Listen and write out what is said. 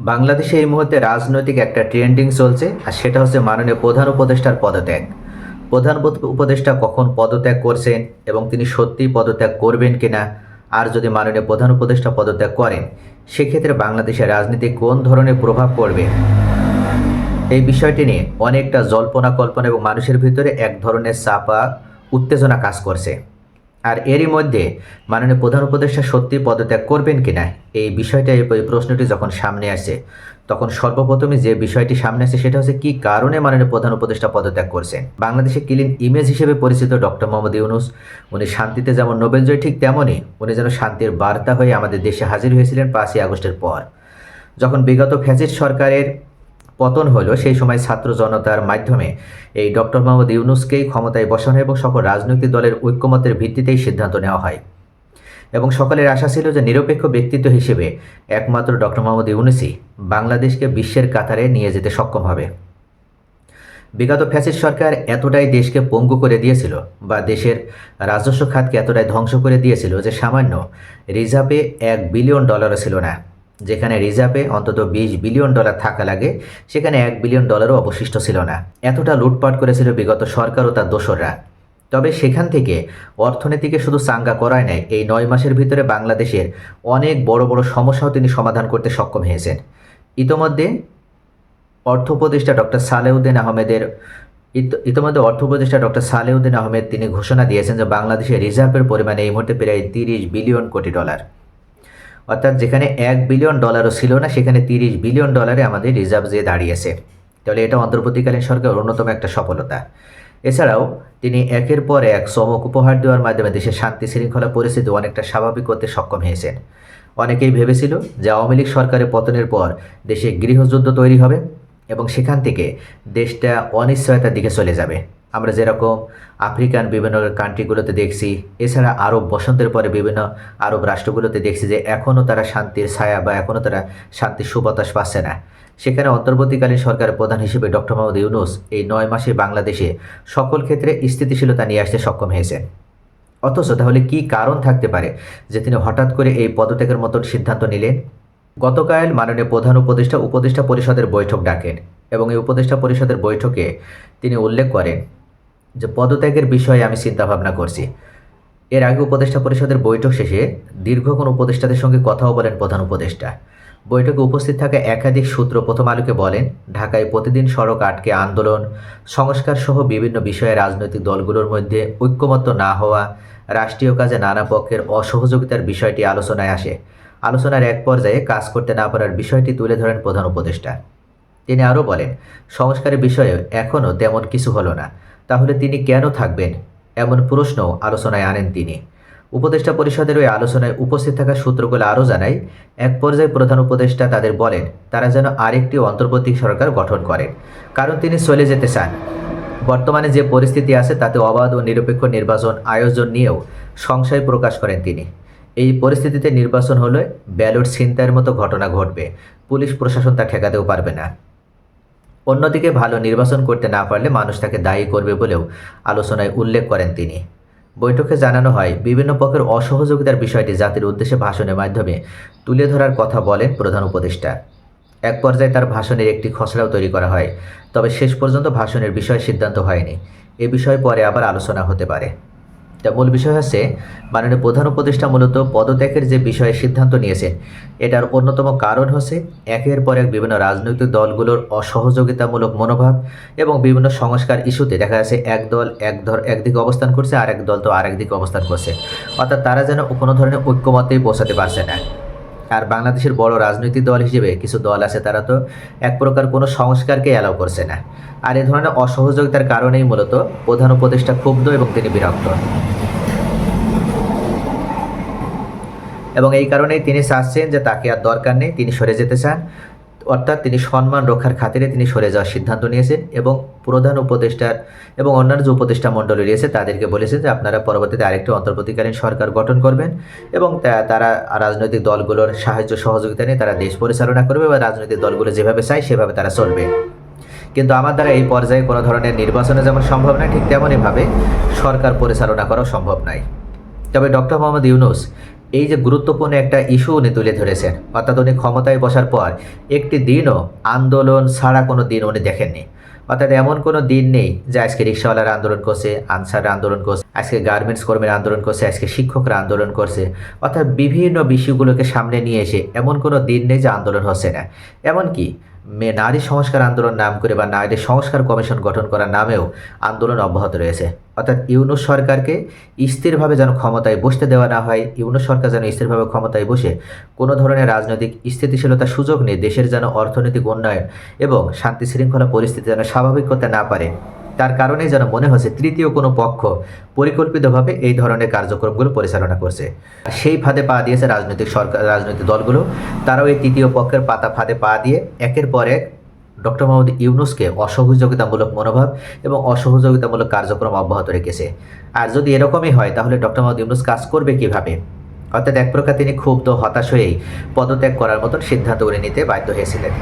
বাংলাদেশে এই মুহূর্তে রাজনৈতিক একটা ট্রেন্ডিং চলছে, আর সেটা হচ্ছে মাননীয় প্রধান উপদেষ্টার পদত্যাগ। প্রধান উপ- উপদেষ্টা কখন পদত্যাগ করছেন এবং তিনি সত্যিই পদত্যাগ করবেন কিনা, আর যদি মাননীয় প্রধান উপদেষ্টা পদত্যাগ করেন, সেক্ষেত্রে বাংলাদেশের রাজনীতি কোন ধরনের প্রভাব পড়বে? এই বিষয়টি নিয়ে অনেকটা জল্পনা কল্পনা এবং মানুষের ভিতরে এক ধরনের চাপা, উত্তেজনা কাজ করছে। আর এরই মধ্যে মাননীয় প্রধান উপদেষ্টা সত্যি পদত্যাগ করবেন কিনা এই বিষয়টা, এই প্রশ্নটি যখন সামনে আসে, তখন সর্বপ্রথমে যে বিষয়টি সামনে আসে সেটা হচ্ছে কি কারণে মাননীয় প্রধান উপদেষ্টা পদত্যাগ করছেন? বাংলাদেশে ক্লিন ইমেজ হিসেবে পরিচিত ডক্টর মোহাম্মদ ইউনুস, উনি শান্তিতে যেমন নোবেল জয়, ঠিক তেমনই উনি যেন শান্তির বার্তা হয়ে আমাদের দেশে হাজির হয়েছিলেন পাঁচই আগস্টের পর। যখন বিগত ফ্যাসিস্ট সরকারের পতন হলো সেই সময় ছাত্র জনতার মাধ্যমে। এই ডক্টর মোহাম্মদ ইউনুসকেই ক্ষমতায় বসানো এবং সকল রাজনৈতিক দলের ঐক্যমতের ভিত্তিতেই সিদ্ধান্ত নেওয়া হয়। এবং সকলের আশা ছিল যে নিরপেক্ষ ব্যক্তিত্ব হিসেবে একমাত্র ডক্টর মোহাম্মদ ইউনুসই বাংলাদেশকে বিশ্বের কাতারে নিয়ে যেতে সক্ষম হবে। বিগত ফ্যাসিস্ট সরকার এতটাই দেশকে পঙ্গু করে দিয়েছিল বা দেশের রাজস্ব খাতকে এতটাই ধ্বংস করে দিয়েছিল যে সামান্য রিজার্ভে এক বিলিয়ন ডলারও ছিল না। যেখানে রিজার্ভে অন্তত বিশ বিলিয়ন ডলার থাকা লাগে, সেখানে এক বিলিয়ন ডলারও অবশিষ্ট ছিল না। এতটা লুটপাট করেছিল বিগত সরকার ও তার দোসররা। তবে সেখান থেকে অর্থনীতিকে শুধু চাঙ্গা করায় নাই, এই নয় মাসের ভিতরে বাংলাদেশের অনেক বড় বড় সমস্যাও তিনি সমাধান করতে সক্ষম হয়েছেন। ইতোমধ্যে অর্থ উপদেষ্টা ডক্টর সালেউদ্দিন আহমেদের ইত- ইতিমধ্যে অর্থ উপদেষ্টা ডক্টর সালেউদ্দিন আহমেদ তিনি ঘোষণা দিয়েছেন যে বাংলাদেশের রিজার্ভের পরিমাণ এই মুহূর্তে প্রায় তিরিশ বিলিয়ন কোটি ডলার। অর্থাৎ যেখানে এক বিলিয়ন ডলারও ছিল না, সেখানে তিরিশ বিলিয়ন ডলারে আমাদের রিজার্ভ যে দাঁড়িয়েছে। তাহলে এটা অন্তর্বর্তীকালীন সরকার অন্যতম একটা সফলতা। এছাড়াও তিনি একের পর এক চমক উপহার দেওয়ার মাধ্যমে দেশের শান্তি শৃঙ্খলা পরিস্থিতি অনেকটা স্বাভাবিক করতে সক্ষম হয়েছেন। অনেকেই ভেবেছিল যে আওয়ামী লীগ সরকারের পতনের পর দেশে গৃহযুদ্ধ তৈরি হবে এবং সেখান থেকে দেশটা অনিশ্চয়তার দিকে চলে যাবে। আমরা যেরকম আফ্রিকান বিভিন্ন কান্ট্রিগুলোতে দেখছি, এছাড়া আরব বসন্তের পরে বিভিন্ন আরব রাষ্ট্রগুলোতে দেখছি যে এখনও তারা শান্তির ছায়া বা এখনও তারা শান্তির সুবাতাস পাচ্ছে না। সেখানে অন্তর্বর্তীকালীন সরকারের প্রধান হিসেবে ডক্টর মোহাম্মদ ইউনুস এই নয় মাসে বাংলাদেশে সকল ক্ষেত্রে স্থিতিশীলতা নিয়ে আসতে সক্ষম হয়েছেন। অথচ তাহলে কি কারণ থাকতে পারে যে তিনি হঠাৎ করে এই পদত্যাগের মতো সিদ্ধান্ত নিলেন? গতকাল মাননীয় প্রধান উপদেষ্টা উপদেষ্টা পরিষদের বৈঠক ডাকেন এবং এই উপদেষ্টা পরিষদের বৈঠকে তিনি উল্লেখ করেন যে পদত্যাগের বিষয়ে আমি চিন্তা ভাবনা করছি। এর আগে উপদেষ্টা পরিষদের বৈঠক শেষে দীর্ঘক্ষণ উপদেষ্টাদের সঙ্গে কথাও বলেন প্রধান উপদেষ্টা। বৈঠকে উপস্থিত থাকা একাধিক সূত্র প্রথম আলোকে বলেন, ঢাকায় প্রতিদিন সড়ক আটকে আন্দোলন, সংস্কার সহ বিভিন্ন বিষয়ে রাজনৈতিক দলগুলোর মধ্যে ঐক্যমত্য না হওয়া, রাষ্ট্রীয় কাজে নানা পক্ষের অসহযোগিতার বিষয়টি আলোচনায় আসে। আলোচনার এক পর্যায়ে কাজ করতে না পারার বিষয়টি তুলে ধরেন প্রধান উপদেষ্টা। তিনি আরও বলেন, সংস্কারের বিষয়ে এখনও তেমন কিছু হলো না। তাহলে তিনি কেন থাকবেন? এমন প্রশ্ন আলোচনায় আনেন তিনি। উপদেষ্টা পরিষদের ওই আলোচনায় উপস্থিত থাকা সূত্রগুলো আরও জানায়, এক পর্যায়ে প্রধান উপদেষ্টা তাদের বলেন, তারা যেন আরেকটি অন্তর্বর্তী সরকার গঠন করেন। কারণ তিনি চলে যেতে চান। বর্তমানে যে পরিস্থিতি আছে তাতে অবাধ ও নিরপেক্ষ নির্বাচন আয়োজন নিয়েও সংশয় প্রকাশ করেন তিনি। এই পরিস্থিতিতে নির্বাচন হলে ব্যালট ছিনতাইয়ের মতো ঘটনা ঘটবে। পুলিশ প্রশাসন তা ঠেকাতেও পারবে না। অন্যদিকে ভালো নির্বাচন করতে না পারলে মানুষ তাকে দায়ী করবে বলেও আলোচনায় উল্লেখ করেন তিনি। বৈঠকে জানানো হয়, বিভিন্ন পক্ষের অসহযোগিতার বিষয়টি জাতির উদ্দেশ্যে ভাষণের মাধ্যমে তুলে ধরার কথা বলেন প্রধান উপদেষ্টা। এক পর্যায়ে তার ভাষণের একটি খসড়াও তৈরি করা হয়, তবে শেষ পর্যন্ত ভাষণের বিষয়ে সিদ্ধান্ত হয়নি। এ বিষয়ে পরে আবার আলোচনা হতে পারে। তা মূল বিষয় হচ্ছে মাননীয় প্রধান উপদেষ্টা মূলত পদত্যাগের যে বিষয়ে সিদ্ধান্ত নিয়েছেন এটার অন্যতম কারণ হচ্ছে একের পর এক বিভিন্ন রাজনৈতিক দলগুলোর অসহযোগিতামূলক মনোভাব এবং বিভিন্ন সংস্কার ইস্যুতে দেখা যাচ্ছে এক দল এক ধর একদিকে অবস্থান করছে আর এক দল তো আরেক দিকে অবস্থান করছে। অর্থাৎ তারা যেন কোনো ধরনের ঐক্যমতেই পৌঁছাতে পারছে না। আর বাংলাদেশের বড় রাজনৈতিক দল হিসেবে কিছু দল আছে তারা তো এক প্রকার কোনো সংস্কারকে অ্যালাউ করছে না। আর এ ধরনের অসহযোগিতার কারণেই মূলত প্রধান উপদেষ্টা ক্ষুব্ধ এবং তিনি বিরক্ত। এবং এই কারণেই তিনি চাচ্ছেন যে তাকে আর দরকার নেই, তিনি সরে যেতে চান। অর্থাৎ তিনি সম্মান রক্ষার খাতিরে তিনি সরে যাওয়ার সিদ্ধান্ত নিয়েছেন এবং প্রধান উপদেষ্টার এবং অন্যান্য যে উপদেষ্টা মণ্ডলী রয়েছে তাদেরকে বলেছেন যে আপনারা পরবর্তীতে আরেকটি অন্তর্বর্তীকালীন সরকার গঠন করবেন এবং তারা রাজনৈতিক দলগুলোর সাহায্য সহযোগিতা নিয়ে তারা দেশ পরিচালনা করবে বা রাজনৈতিক দলগুলো যেভাবে চায় সেভাবে তারা চলবে। কিন্তু আমার দ্বারা এই পর্যায়ে কোনো ধরনের নির্বাচনে যেমন সম্ভব নয়, ঠিক তেমনইভাবে সরকার পরিচালনা করাও সম্ভব নয়। তবে ডক্টর মোহাম্মদ ইউনুস এই যে গুরুত্বপূর্ণ একটা ইস্যু উনি তুলে ধরেছেন, অর্থাৎ উনি ক্ষমতায় বসার পর একটি দিনও আন্দোলন ছাড়া কোনো দিন উনি দেখেননি। অর্থাৎ এমন কোনো দিন নেই যে আজকে রিক্সাওয়ালারা আন্দোলন করছে আনসার আন্দোলন করছে, আজকে গার্মেন্টস কর্মীরা আন্দোলন করছে, আজকে শিক্ষকরা আন্দোলন করছে। অর্থাৎ বিভিন্ন বিষয়গুলোকে সামনে নিয়ে এসে এমন কোনো দিন নেই যে আন্দোলন হচ্ছে না। এমনকি মেয়ে নারী সংস্কার আন্দোলন নাম করে বা নারী সংস্কার কমিশন গঠন করার নামেও আন্দোলন অব্যাহত রয়েছে। অর্থাৎ ইউনুস সরকারকে স্থিরভাবে যেন ক্ষমতায় বসতে দেওয়া না হয়, ইউনুস সরকার যেন স্থিরভাবে ক্ষমতায় বসে কোনো ধরনের রাজনৈতিক স্থিতিশীলতার সুযোগ নিয়ে দেশের যেন অর্থনৈতিক উন্নয়ন এবং শান্তি শৃঙ্খলা পরিস্থিতি যেন স্বাভাবিক করতে না পারে। তার কারণেই যেন মনে হচ্ছে তৃতীয় কোনো পক্ষ পরিকল্পিতভাবে এই ধরনের কার্যক্রমগুলো পরিচালনা করছে। সেই ফাঁদে পা দিয়েছে রাজনৈতিক সরকার, রাজনৈতিক দলগুলো। তারাও এই তৃতীয় পক্ষের পাতা ফাঁদে পা দিয়ে একের পর এক ডক্টর মোহাম্মদ ইউনুসকে অসহযোগিতামূলক মনোভাব এবং অসহযোগিতামূলক কার্যক্রম অব্যাহত রেখেছে। আর যদি এরকমই হয়, তাহলে ডক্টর মোহাম্মদ ইউনুস কাজ করবে কীভাবে? অর্থাৎ এক প্রকার তিনি ক্ষুব্ধ, হতাশ হয়েই পদত্যাগ করার মতন সিদ্ধান্ত করে নিতে বাধ্য হয়েছিলেন।